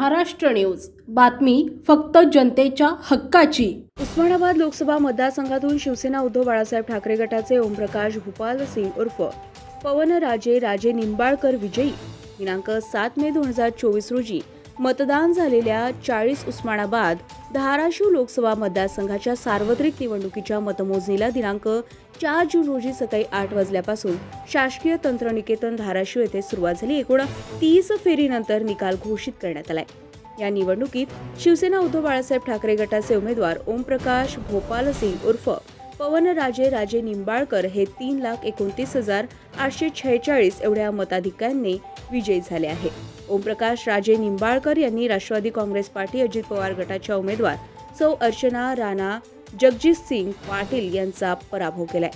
Maharashtra news. बातमी फक्त जनतेच्या हक्काची. उस्मानाबाद लोकसभा मतदारसंघातून शिवसेना उद्धव बाळासाहेब ठाकरे गटाचे ओमप्रकाश भूपाल सिंग उर्फ पवनराजे राजे निंबाळकर विजयी. दिनांक सात मे दोन हजार चोवीस रोजी मतदान झालेल्या चाळीस उस्मानाबाद धाराशिव लोकसभा मतदारसंघाच्या सार्वत्रिक निवडणुकीच्या मतमोजणीला दिनांक चार जून रोजी सकाळी आठ वाजल्यापासून शासकीय तंत्रनिकेतन धाराशिव येथे सुरुवात झाली. एकूण तीस फेरीनंतर निकाल घोषित करण्यात आलाय. या निवडणुकीत शिवसेना उद्धव बाळासाहेब ठाकरे गटाचे उमेदवार ओमप्रकाश भोपाल सिंग उर्फ पवनराजे राजे निंबाळकर हे तीन लाख एकोणतीस हजार आठशे छेचाळीस एवढ्या मताधिक्यांनी विजयी झाले आहे. ओमप्रकाश राजे निंबाळकर यांनी राष्ट्रवादी काँग्रेस पार्टी अजित पवार गटाच्या उमेदवार सौ अर्चना राणा जगजित सिंग पाटील यांचा पराभव केलाय.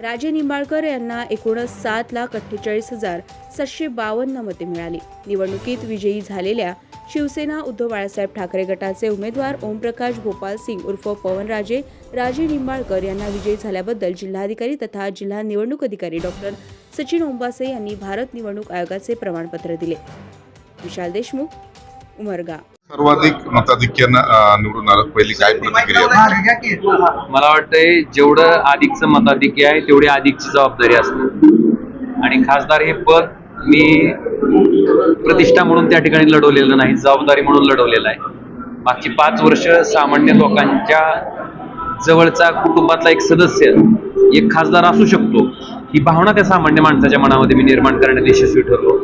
राजे निंबाळकर यांना एकूण सात लाख अठ्ठेचाळीस हजार सातशे बावन्न मते मिळाली. निवडणुकीत विजयी झालेल्या शिवसेना उद्धव बाळासाहेब ठाकरे गटाचे उमेदवार ओमप्रकाश गोपाल सिंग उर्फ पवनराजे राजे निंबाळकर यांना विजयी झाल्याबद्दल जिल्हाधिकारी तथा जिल्हा निवडणूक अधिकारी डॉक्टर सचिन ओंबासे यांनी भारत निवडणूक आयोगाचे प्रमाणपत्र दिले. विशाल देशमुख उमरगा. सर्वाधिक मताधिक्यानं निवडून आलं पहिली काय प्रतिक्रिया? मला वाटतंय जेवढं अधिकचं मताधिक्य आहे तेवढी अधिकची जबाबदारी असते. आणि खासदार हे पद मी प्रतिष्ठा म्हणून त्या ठिकाणी लढवलेलं नाही जबाबदारी म्हणून लढवलेलं आहे. मागची पाच वर्ष सामान्य लोकांच्या जवळचा कुटुंबातला एक सदस्य एक खासदार असू शकतो. ही भावना त्या सामान्य माणसाच्या मनामध्ये मी निर्माण करण्यात यशस्वी ठरलो.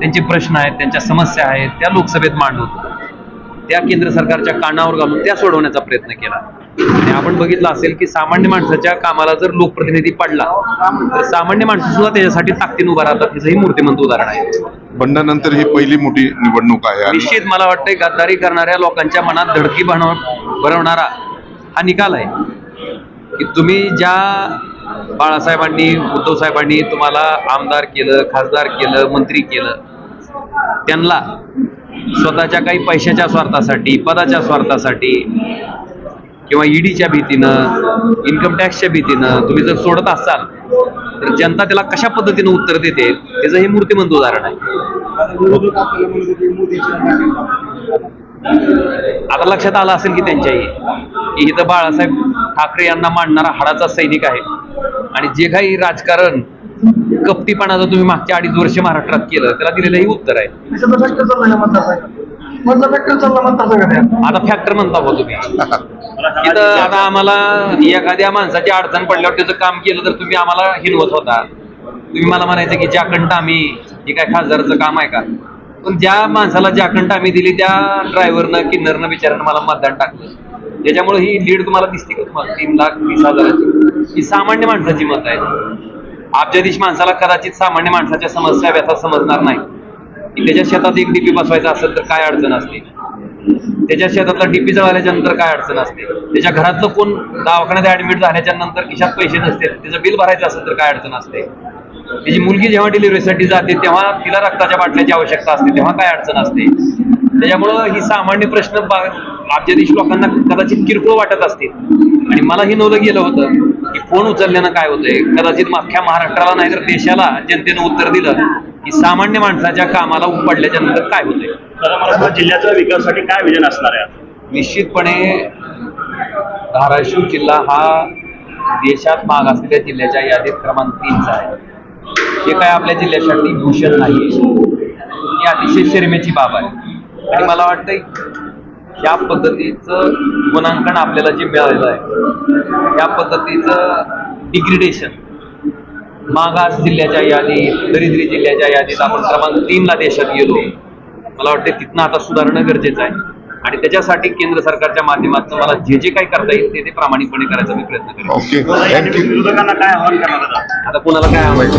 त्यांचे प्रश्न आहेत त्यांच्या समस्या आहेत त्या लोकसभेत मांडवतो त्या केंद्र सरकारच्या कानावर घालून त्या सोडवण्याचा प्रयत्न केला. आणि आपण बघितलं असेल की सामान्य माणसाच्या कामाला जर लोकप्रतिनिधी पडला तर सामान्य माणसं सुद्धा त्याच्यासाठी ताकदीने उभा राहतात त्याचं ही मूर्तिमंत उदाहरण आहे. बंडानंतर ही पहिली मोठी निवडणूक आहे निश्चित मला वाटतंय गद्दारी करणाऱ्या लोकांच्या मनात धडकी बनव बनवणारा हा निकाल आहे. की तुम्ही ज्या बाळासाहेबांनी उद्धव साहेबांनी तुम्हाला आमदार केलं खासदार केलं मंत्री केलं. त्यांना स्वतःच्या काही पैशाच्या स्वार्थासाठी पदाच्या स्वार्थासाठी किंवा ईडीच्या भीतीनं इन्कम टॅक्सच्या भीतीनं तुम्ही जर सोडत असाल तर जनता त्याला कशा पद्धतीनं उत्तर देते त्याचं हे मूर्तिमंत उदाहरण आहे. आता लक्षात आलं असेल की त्यांच्याही की इथं बाळासाहेब ठाकरे यांना मांडणारा हाडाचा सैनिक आहे. आणि जे काही राजकारण कपटीपणाचं तुम्ही मागच्या अडीच वर्ष महाराष्ट्रात केलं त्याला दिलेलं हे उत्तर आहे. आता फॅक्टर म्हणता हो तुम्ही. इथं आता आम्हाला एखाद्या माणसाची अडचण पडल्यावर त्याचं काम केलं तर तुम्ही आम्हाला हिनवत होता. तुम्ही मला म्हणायचं की ज्याकंठ आम्ही हे काय खासदाराचं काम आहे का? पण ज्या माणसाला ज्याकंठ आम्ही दिली त्या ड्रायव्हरनं किन्नरनं बिचारानं मला मतदान टाकलं. त्याच्यामुळे ही लीड तुम्हाला दिसते का तुम्हाला? तीन लाख वीस हजाराची. ही सामान्य माणसाची मत आहे अब्जाधीश माणसाला कदाचित सामान्य माणसाच्या समस्या व्यथा समजणार नाही. की त्याच्या शेतात एक डीपी बसवायचा असेल तर काय अडचण असते? त्याच्या शेतातला डीपी जळाल्याच्या नंतर काय अडचण असते? त्याच्या घरातलं कोण दवाखान्यात ऍडमिट झाल्याच्यानंतर खिशात पैसे नसते त्याचं बिल भरायचं असेल तर काय अडचण असते? त्याची मुलगी जेव्हा डिलिव्हरीसाठी जाते तेव्हा तिला रक्ताच्या बाटल्याची आवश्यकता असते तेव्हा काय अडचण असते? त्याच्यामुळं ही सामान्य प्रश्न अब्जाधीश लोकांना कदाचित किरकोळ वाटत असतील. आणि मला ही नवलं गेलं होतं की फोन उचलल्यानं काय होतंय? कदाचित अख्ख्या महाराष्ट्राला नाही तर देशाला जनतेनं उत्तर दिलं की सामान्य माणसाच्या कामाला उपडल्याच्या नंतर काय होतंय? तर जिल्ह्याच्या विकासासाठी काय विजन असणार आहे? निश्चितपणे धाराशिव जिल्हा हा देशात माग असलेल्या जिल्ह्याच्या यादीत क्रमांक तीनचा आहे. हे काय आपल्या जिल्ह्यासाठी भूषण नाही ही अतिशय शर्मेची बाब आहे. आणि मला वाटतं ह्या पद्धतीचं गुणांकन आपल्याला जे मिळालेलं आहे त्या पद्धतीचं डिग्रिडेशन मागास जिल्ह्याच्या यादीत दरिद्री जिल्ह्याच्या यादीत आपण क्रमांक तीनला देशात गेलो. मला वाटतं तिथनं आता सुधारणं गरजेचं आहे. आणि त्याच्यासाठी केंद्र सरकारच्या माध्यमातून मला जे जे काही करता येईल ते ते प्रामाणिकपणे करायचा मी प्रयत्न करेन. या आता? कोणाला काय आवडतं